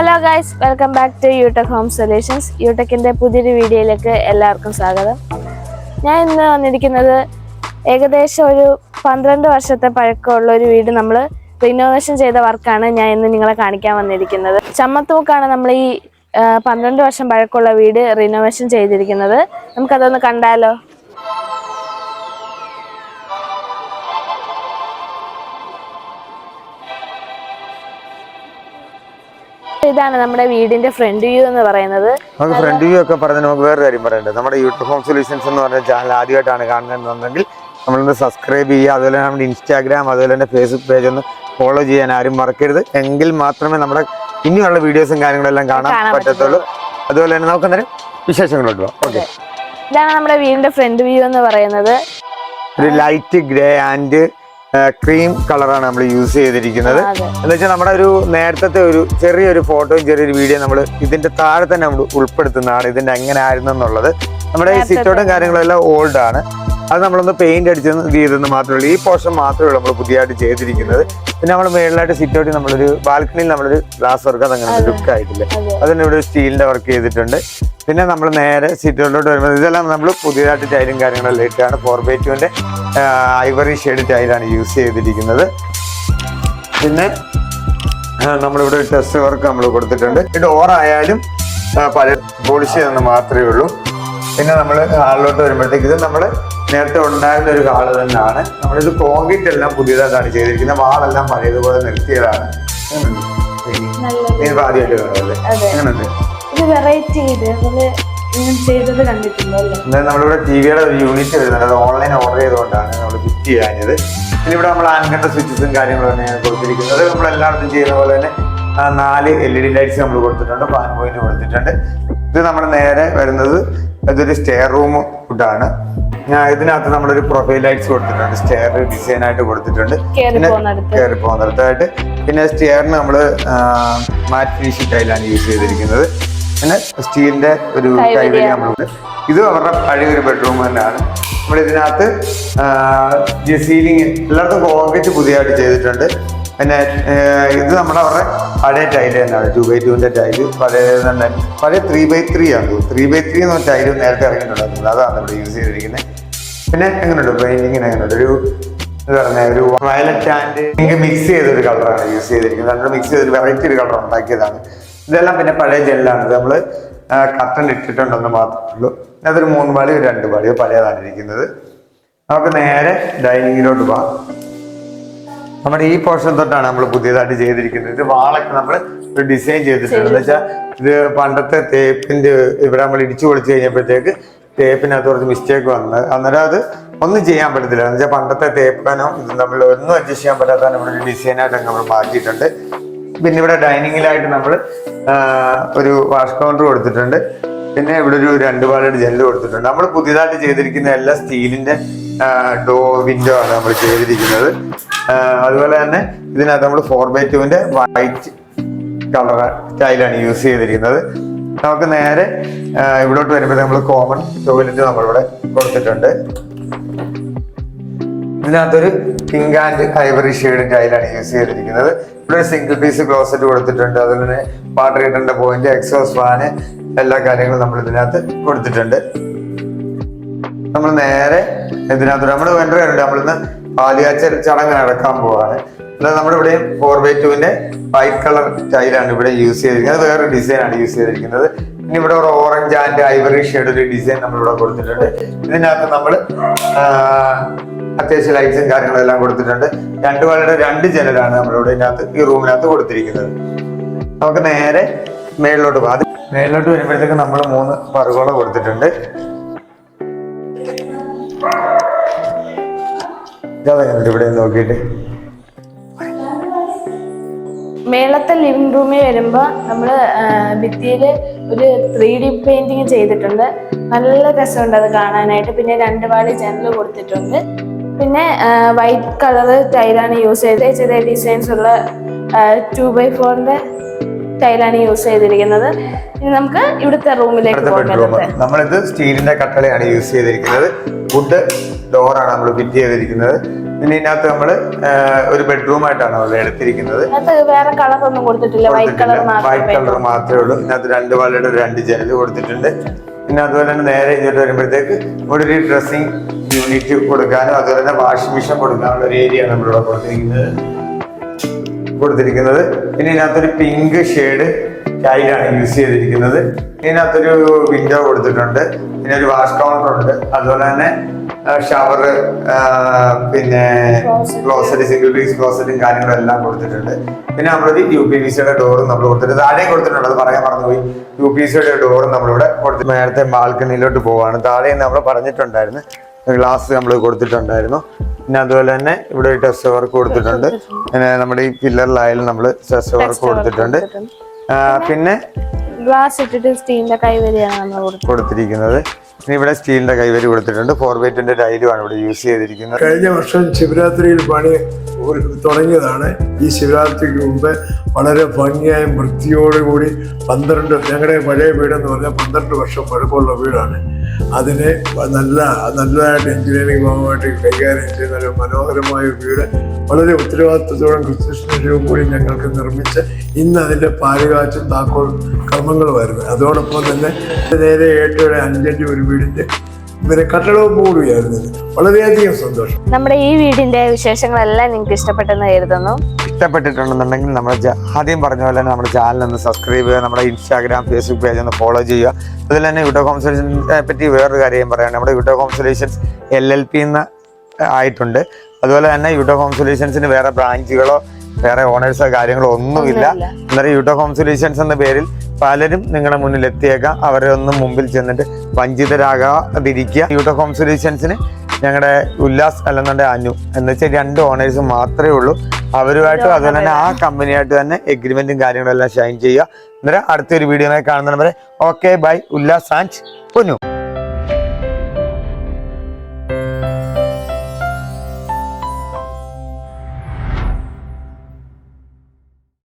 Hello guys welcome back to UTech home solutions യൂടെക്കിന്റെ പുതിയൊരു വീഡിയോയിലേക്ക് എല്ലാവർക്കും സ്വാഗതം. ഞാൻ ഇന്ന് വന്നിരിക്കുന്നത് ഏകദേശം ഒരു പന്ത്രണ്ട് വർഷത്തെ പഴക്കമുള്ള ഒരു വീട് നമ്മൾ റിനോവേഷൻ ചെയ്ത വർക്കാണ് ഞാൻ ഇന്ന് നിങ്ങളെ കാണിക്കാൻ വന്നിരിക്കുന്നത്. ചമ്മത്തൂക്കാണ് നമ്മൾ ഈ പന്ത്രണ്ട് വർഷം പഴക്കമുള്ള വീട് റിനോവേഷൻ ചെയ്തിരിക്കുന്നത്. നമുക്കതൊന്ന് കണ്ടാലോ? ഇതാണ് നമ്മുടെ വീടിന്റെ ഫ്രണ്ട് വ്യൂ എന്ന് പറയുന്നത്. നമുക്ക് ഫ്രണ്ട് വ്യൂ ഒക്കെ പറഞ്ഞ് നമുക്ക് വേറെ കാര്യം പറയണ്ടേ? നമ്മുടെ യൂട്യൂബ് ഹോം സൊല്യൂഷൻസ് എന്ന് പറഞ്ഞ ചാനൽ ആദ്യമായിട്ടാണ് കാണുന്നതെന്നുണ്ടെങ്കിൽ നമ്മളൊന്ന് സബ്സ്ക്രൈബ് ചെയ്യുക അതുപോലെ തന്നെ നമ്മുടെ ഇൻസ്റ്റാഗ്രാം അതുപോലെ തന്നെ ഫേസ്ബുക്ക് പേജ് ഒന്ന് ഫോളോ ചെയ്യാൻ ആരും മറക്കരുത്. എങ്കിൽ മാത്രമേ നമ്മുടെ ഇനിയുള്ള വീഡിയോസും കാര്യങ്ങളെല്ലാം കാണാൻ കാണാൻ പറ്റത്തുള്ളൂ. അതുപോലെ തന്നെ നമുക്ക് അന്നേരം വിശേഷങ്ങളോട്ട് പോകാം. ഓക്കെ ഇതാണ് നമ്മുടെ വീടിന്റെ ഫ്രണ്ട് വ്യൂ എന്ന് പറയുന്നത്. ഒരു ലൈറ്റ് ഗ്രേ ആൻഡ് ക്രീം കളറാണ് നമ്മൾ യൂസ് ചെയ്തിരിക്കുന്നത്. എന്താ എന്ന് വെച്ചാൽ നമ്മുടെ ഒരു നേരത്തെ ഒരു ചെറിയൊരു ഫോട്ടോയും ചെറിയൊരു വീഡിയോ നമ്മൾ ഇതിന്റെ താഴെ തന്നെ നമ്മൾ ഉൾപ്പെടുത്തുന്നതാണ് ഇതിന്റെ എങ്ങനെ ആയിരുന്നു എന്നുള്ളത് നമ്മുടെ ഈ സിറ്റോട്ടും കാര്യങ്ങളും എല്ലാം ഓൾഡ് ആണ്. അത് നമ്മളൊന്ന് പെയിന്റ് അടിച്ചെന്ന് ഇത് ചെയ്തെന്ന് മാത്രമേ ഉള്ളൂ ഈ പോർഷൻ മാത്രമേ ഉള്ളൂ നമ്മൾ പുതിയതായിട്ട് ചെയ്തിരിക്കുന്നത്. പിന്നെ നമ്മൾ മേളിലായിട്ട് സിറ്റോട്ടിൽ നമ്മളൊരു ബാൽക്കണിയിൽ നമ്മളൊരു ഗ്ലാസ് വർക്ക് അത് അങ്ങനെ ലുക്ക് ആയിട്ടില്ല. അതെ. അതിന് ഇവിടെ സ്റ്റീലിന്റെ വർക്ക് ചെയ്തിട്ടുണ്ട്. പിന്നെ നമ്മൾ നേരെ സിറ്റൗട്ടിലോട്ട് വരുമ്പോൾ ഇതെല്ലാം നമ്മൾ പുതിയതായിട്ട് ടൈലും കാര്യങ്ങളെല്ലാം ഇട്ടാണ് ഫോർ ബൈ ടുവിന്റെ ഐവറി ഷെയ്ഡ് ടൈലാണ് യൂസ് ചെയ്തിരിക്കുന്നത്. പിന്നെ നമ്മളിവിടെ ഒരു ടെസ്റ്റ് വർക്ക് നമ്മൾ കൊടുത്തിട്ടുണ്ട്. ഡോറായാലും പഴയ പോളിഷ് ചെയ്തെന്ന് മാത്രമേ ഉള്ളൂ. പിന്നെ നമ്മൾ ഹാളിലോട്ട് വരുമ്പോഴത്തേക്ക് ഇത് നമ്മൾ നേരത്തെ ഉണ്ടായിരുന്ന ഒരു ഹാൾ തന്നെയാണ്. നമ്മളിത് കോൺക്രീറ്റ് എല്ലാം പുതിയതായിട്ടാണ് ചെയ്തിരിക്കുന്നത്. വാളെല്ലാം പഴയതുപോലെ നിർത്തിയതാണ്. ആദ്യമായിട്ട് കാണുമല്ലേ? എങ്ങനെയുണ്ട്? ഇത് വെറൈറ്റി ചെയ്തത് കണ്ടിട്ടുണ്ടല്ലോ നമ്മളിവിടെ ടി വിയുടെ ഒരു യൂണിറ്റ് വരുന്നുണ്ട്. അത് ഓൺലൈൻ ഓർഡർ ചെയ്തുകൊണ്ടാണ് നമ്മൾ ഫിറ്റ് ചെയ്യാഞ്ഞത്. പിന്നെ ഇവിടെ നമ്മൾ ആൻകണ്ട സ്വിച്ചസും കാര്യങ്ങളും തന്നെയാണ് കൊടുത്തിരിക്കുന്നത്. നമ്മൾ എല്ലായിടത്തും ചെയ്യുന്ന പോലെ തന്നെ നാല് എൽ ഇ ഡി ലൈറ്റ്സ് നമ്മൾ കൊടുത്തിട്ടുണ്ട്. ഫാൻ പോയിന്റ് കൊടുത്തിട്ടുണ്ട്. ഇത് നമ്മൾ നേരെ വരുന്നത് ഇതൊരു സ്റ്റെയർ റൂം ഫുഡാണ് ഞാൻ ഇതിനകത്ത് നമ്മളൊരു പ്രൊഫൈൽ ലൈറ്റ്സ് കൊടുത്തിട്ടുണ്ട്. സ്റ്റെയർ ഡിസൈൻ ആയിട്ട് കൊടുത്തിട്ടുണ്ട്. പിന്നെ കയറി പോകുന്നിടത്തായിട്ട് പിന്നെ സ്റ്റെയറിന് നമ്മൾ മാറ്റ് ഫിനിഷിംഗ് ടൈലാണ് യൂസ് ചെയ്തിരിക്കുന്നത്. പിന്നെ സ്റ്റീലിന്റെ ഒരു കൈവരി നമ്മളുണ്ട് ഇത് അവരുടെ പഴയ ഒരു ബെഡ്റൂം തന്നെയാണ്. നമ്മൾ ഇതിനകത്ത് സീലിംഗ് എല്ലായിടത്തും കോൺക്രീറ്റ് പുതിയതായിട്ട് ചെയ്തിട്ടുണ്ട്. പിന്നെ ഇത് നമ്മുടെ അവരുടെ പഴയ ടൈൽ തന്നെയാണ്. ടു ബൈ ടുവിന്റെ ടൈൽ പഴയ തന്നെ. പഴയ ത്രീ ബൈ ത്രീ ആണ്. ത്രീ ബൈ ത്രീ എന്ന ടൈൽ നേരത്തെ ഇറങ്ങിയിട്ടുണ്ടായിരുന്നു അതാണ് ഇവിടെ യൂസ് ചെയ്തിരിക്കുന്നത്. പിന്നെ എങ്ങനെയുണ്ട്? പെയിന്റിങ്ങിന് എങ്ങനെയുണ്ട്? ഒരു പറഞ്ഞ ഒരു വയലറ്റ് ആൻഡ് പിങ്ക് മിക്സ് ചെയ്തൊരു കളറാണ് യൂസ് ചെയ്തിരിക്കുന്നത്. രണ്ടും മിക്സ് ചെയ്തൊരു വെറൈറ്റി ഒരു കളർ ഉണ്ടാക്കിയതാണ്. ഇതെല്ലാം പിന്നെ പഴയ ജെല്ലാണ് നമ്മൾ കട്ടൺ ഇട്ടിട്ടുണ്ടെന്ന് മാത്രമേ ഉള്ളൂ. അതൊരു മൂന്ന് പാളി ഒരു രണ്ട് പാളിയോ പഴയതാണ് ഇരിക്കുന്നത്. നമുക്ക് നേരെ ഡൈനിങ്ങിലോട്ട് പോകാം. നമ്മുടെ ഈ പോർഷൻ തൊട്ടാണ് നമ്മൾ പുതിയതായിട്ട് ചെയ്തിരിക്കുന്നത്. ഇത് വാളൊക്കെ നമ്മൾ ഒരു ഡിസൈൻ ചെയ്തിട്ടുണ്ട്. എന്ന് വെച്ചാൽ ഇത് പണ്ടത്തെ തേപ്പിന്റെ ഇവിടെ നമ്മൾ ഇടിച്ചു പൊളിച്ചു കഴിഞ്ഞപ്പോഴത്തേക്ക് തേപ്പിനകത്ത് കുറച്ച് മിസ്റ്റേക്ക് വന്ന്. അന്നേരം അത് ഒന്നും ചെയ്യാൻ പറ്റത്തില്ല. എന്ന് വെച്ചാൽ പണ്ടത്തെ തേപ്പനോ ഇത് നമ്മൾ ഒന്നും അഡ്ജസ്റ്റ് ചെയ്യാൻ പറ്റാത്ത നമ്മൾ ഒരു ഡിസൈനായിട്ട് നമ്മൾ മാറ്റിയിട്ടുണ്ട്. പിന്നെ ഇവിടെ ഡൈനിങ്ങിലായിട്ട് നമ്മൾ ഒരു വാഷ് കൗണ്ടർ കൊടുത്തിട്ടുണ്ട്. പിന്നെ ഇവിടെ ഒരു രണ്ട് പാലയുടെ ജനൽ കൊടുത്തിട്ടുണ്ട്. നമ്മൾ പുതിയതായിട്ട് ചെയ്തിരിക്കുന്ന എല്ലാ സ്റ്റീലിന്റെ ഡോ വിൻഡോ ആണ് നമ്മൾ ചെയ്തിരിക്കുന്നത്. അതുപോലെ തന്നെ ഇതിനകത്ത് നമ്മൾ ഫോർ ബൈ ടുവിന്റെ വൈറ്റ് കളർ സ്റ്റൈലാണ് യൂസ് ചെയ്തിരിക്കുന്നത്. നമുക്ക് നേരെ ഇവിടോട്ട് വരുമ്പോൾ നമ്മൾ കോമൺ ടോയ്ലറ്റ് നമ്മളിവിടെ കൊടുത്തിട്ടുണ്ട്. ഇതിനകത്തൊരു പിങ്ക് ആൻഡ് ഐവറി ഷെയ്ഡ് ടൈലാണ് യൂസ് ചെയ്തിരിക്കുന്നത്. ഇവിടെ ഒരു സിംഗിൾ പീസ് ക്ലോസറ്റ് കൊടുത്തിട്ടുണ്ട്. അതുപോലെ തന്നെ വാട്ടർ ഹീറ്ററിന്റെ പോയിന്റ് എക്സോസ് ഫാന് എല്ലാ കാര്യങ്ങളും നമ്മൾ ഇതിനകത്ത് കൊടുത്തിട്ടുണ്ട്. നമ്മൾ നേരെ ഇതിനകത്ത് നമ്മൾ വേണ്ടവരുണ്ട്. നമ്മളിന്ന് പാലുകാച്ച ചടങ്ങ് നടക്കാൻ പോവാണ്. എന്നാൽ നമ്മുടെ ഇവിടെ ഫോർ ബൈ ടുവിന്റെ വൈറ്റ് കളർ ടൈലാണ് ഇവിടെ യൂസ് ചെയ്തിരിക്കുന്നത്. വേറെ ഡിസൈൻ ആണ് യൂസ് ചെയ്തിരിക്കുന്നത്. പിന്നെ ഇവിടെ ഒരു ഓറഞ്ച് ആൻഡ് ഐവറി ഷെയ്ഡ് ഒരു ഡിസൈൻ നമ്മൾ ഇവിടെ കൊടുത്തിട്ടുണ്ട്. ഇതിനകത്ത് നമ്മൾ അത്യാവശ്യം ലൈറ്റ്സും കാര്യങ്ങളും എല്ലാം കൊടുത്തിട്ടുണ്ട്. രണ്ട് വളരെ രണ്ട് ജനലാണ് നമ്മളിവിടെ ഇതിനകത്ത് ഈ റൂമിനകത്ത് കൊടുത്തിരിക്കുന്നത്. നമുക്ക് നേരെ മേളിലോട്ട് പോകാം. മേളിലോട്ട് വരുമ്പോഴത്തേക്ക് നമ്മൾ മൂന്ന് പറുകോള കൊടുത്തിട്ടുണ്ട്. ഇതാ ഇവിടെ നോക്കിയിട്ട്. മേളത്തെ ലിവിംഗ് റൂമിൽ വരുമ്പോൾ നമ്മൾ ഭിത്തിയിൽ ഒരു ത്രീ ഡി പെയിന്റിങ് ചെയ്തിട്ടുണ്ട്. നല്ല രസമുണ്ട് അത് കാണാനായിട്ട്. പിന്നെ രണ്ട് പാളി ജനൽ കൊടുത്തിട്ടുണ്ട്. പിന്നെ വൈറ്റ് കളർ ടൈലാണ് യൂസ് ചെയ്തത്. ചെറിയ ഡിസൈൻസ് ഉള്ള ടു ബൈ ഫോറിന്റെ ടൈലാണ് യൂസ് ചെയ്തിരിക്കുന്നത്. ഇനി നമുക്ക് ഇവിടുത്തെ റൂമിലേക്ക് നമ്മളിത് സ്റ്റീലിന്റെ കട്ടളയാണ് യൂസ് ചെയ്തിരിക്കുന്നത്. വുഡ് ഡോറാണ് നമ്മൾ ഫിറ്റ് ചെയ്തിരിക്കുന്നത്. പിന്നെ ഇതിനകത്ത് നമ്മൾ ഒരു ബെഡ്റൂം ആയിട്ടാണ് അവിടെ എടുത്തിരിക്കുന്നത്. വേറെ കളർ ഒന്നും കൊടുത്തിട്ടില്ല. വൈറ്റ് കളർ വൈറ്റ് കളർ മാത്രമേ ഉള്ളൂ. ഇതിനകത്ത് രണ്ട് വാളയുടെ രണ്ട് ജനൽ കൊടുത്തിട്ടുണ്ട്. പിന്നെ അതുപോലെ തന്നെ നേരെ ഇങ്ങോട്ട് വരുമ്പോഴത്തേക്ക് ഇവിടെ ഒരു ഡ്രസ്സിംഗ് യൂണിറ്റ് കൊടുക്കാനും അതുപോലെ തന്നെ വാഷിംഗ് മെഷീൻ കൊടുക്കാനുള്ള ഒരു ഏരിയ ആണ് നമ്മളിവിടെ കൊടുത്തിരിക്കുന്നത്. കൊടുത്തിരിക്കുന്നത്. പിന്നെ ഇതിനകത്തൊരു പിങ്ക് ഷെയ്ഡ് ടൈലാണ് യൂസ് ചെയ്തിരിക്കുന്നത്. ഇതിനകത്തൊരു വിൻഡോ കൊടുത്തിട്ടുണ്ട്. പിന്നെ ഒരു വാഷ് കൗണ്ടർ ഉണ്ട്. അതുപോലെ തന്നെ ഷവർ പിന്നെ ക്ലോസറ്റ് സിംഗിൾ പീസ് ക്ലോസറ്റും കാര്യങ്ങളും എല്ലാം കൊടുത്തിട്ടുണ്ട്. പിന്നെ നമ്മളൊരു യു പി വി സിയുടെ ഡോറും നമ്മൾ കൊടുത്തിട്ടുണ്ട്. താഴെ കൊടുത്തിട്ടുണ്ട്. അത് പറയാൻ മറന്നുപോയി. യു പി സിയുടെ ഡോറും നമ്മളിവിടെ കൊടുത്തു നേരത്തെ ബാൽക്കണിയിലോട്ട് പോവാണ്. താഴെ നമ്മൾ പറഞ്ഞിട്ടുണ്ടായിരുന്നു. ഗ്ലാസ് നമ്മൾ കൊടുത്തിട്ടുണ്ടായിരുന്നു. പിന്നെ അതുപോലെ തന്നെ ഇവിടെ ഒരു ടെസ്റ്റ് വർക്ക് കൊടുത്തിട്ടുണ്ട്. പിന്നെ നമ്മുടെ ഈ പില്ലറിലായാലും നമ്മൾ ടെസ്റ്റ് വർക്ക് കൊടുത്തിട്ടുണ്ട്. പിന്നെ? ഗ്ലാസ് ഇട്ടിട്ട് സ്റ്റീലിന്റെ കൈവരിയാണ് നമ്മൾ കൊടുത്തിരിക്കുന്നത്. ഇവിടെ സ്റ്റീലിന്റെ കൈവരി കൊടുത്തിട്ടുണ്ട്. ഫോർ വെയിറ്റിന്റെ ടൈലുമാണ് ഇവിടെ യൂസ് ചെയ്തിരിക്കുന്നത്. കഴിഞ്ഞ വർഷം ശിവരാത്രിയിൽ പണി തുടങ്ങിയതാണ്. ഈ ശിവരാത്രിക്ക് മുമ്പ് വളരെ ഭംഗിയായും വൃത്തിയോടുകൂടി പന്ത്രണ്ട് ഞങ്ങളുടെ പഴയ വീടെന്ന് പറഞ്ഞാൽ പന്ത്രണ്ട് വർഷം പഴക്കമുള്ള വീടാണ്. അതിനെ നല്ല നല്ലതായിട്ട് എഞ്ചിനീയറിംഗ് ഭാഗമായിട്ട് കൈകാര്യം ചെയ്യുന്ന ഒരു മനോഹരമായ വീട് വളരെ ഉത്തരവാദിത്വത്തോടും കൃത്യനിഷ്ഠയും കൂടി ഞങ്ങൾക്ക് നിർമ്മിച്ച് ഇന്ന് അതിന്റെ പാലുകാച്ചും താക്കോൽ കർമ്മങ്ങളുമായിരുന്നു. അതോടൊപ്പം തന്നെ നേരെ ഏറ്റവും അഞ്ചടി ഒരു വീടിന്റെ പിന്നെ കട്ടടവും കൂടുകയായിരുന്നു ഇത്. വളരെയധികം സന്തോഷം. നമ്മുടെ ഈ വീടിന്റെ വിശേഷങ്ങളെല്ലാം നിങ്ങൾക്ക് ഇഷ്ടപ്പെട്ടെന്ന് കരുതുന്നു. ഇഷ്ടപ്പെട്ടിട്ടുണ്ടെന്നുണ്ടെങ്കിൽ നമ്മൾ ആദ്യം പറഞ്ഞ പോലെ തന്നെ നമ്മുടെ ചാനൽ ഒന്ന് സബ്സ്ക്രൈബ് ചെയ്യുക നമ്മുടെ ഇൻസ്റ്റാഗ്രാം ഫേസ്ബുക്ക് പേജ് ഒന്ന് ഫോളോ ചെയ്യുക. അതിൽ തന്നെ യൂട്ടോ കോൺസലേഷനെ പറ്റി വേറൊരു കാര്യം പറയാം നമ്മുടെ യൂട്ടോ കോൺസലേഷൻസ് എൽ എൽ പി എന്ന് ആയിട്ടുണ്ട്. അതുപോലെ തന്നെ യൂട്ടോ ഹോം സൊല്യൂഷൻസിന് വേറെ ബ്രാഞ്ചുകളോ വേറെ ഓണേഴ്സോ കാര്യങ്ങളോ ഒന്നുമില്ല. എന്നാലും അന്നേരം യൂട്ടോ ഹോം സൊല്യൂഷൻസ് എന്ന പേരിൽ പലരും നിങ്ങളുടെ മുന്നിൽ എത്തിയേക്കാം അവരെ ഒന്നും മുമ്പിൽ ചെന്നിട്ട് വഞ്ചിതരാകാതിരിക്കുക യൂട്ടോ ഹോം സൊല്യൂഷൻസിന് ഞങ്ങളുടെ ഉല്ലാസ് അല്ലെന്നുണ്ടെങ്കിൽ അനു എന്ന് വെച്ചാൽ രണ്ട് ഓണേഴ്സ് മാത്രമേ ഉള്ളൂ. അവരുമായിട്ടും അതുപോലെ തന്നെ ആ കമ്പനിയായിട്ട് തന്നെ എഗ്രിമെന്റും കാര്യങ്ങളും എല്ലാം ഷൈൻ ചെയ്യുക. അന്നേരം അടുത്തൊരു വീഡിയോ കാണുന്നവരെ ഓക്കെ ബൈ ഉല്ലാസ് ആൻഡ് പൊന്നു.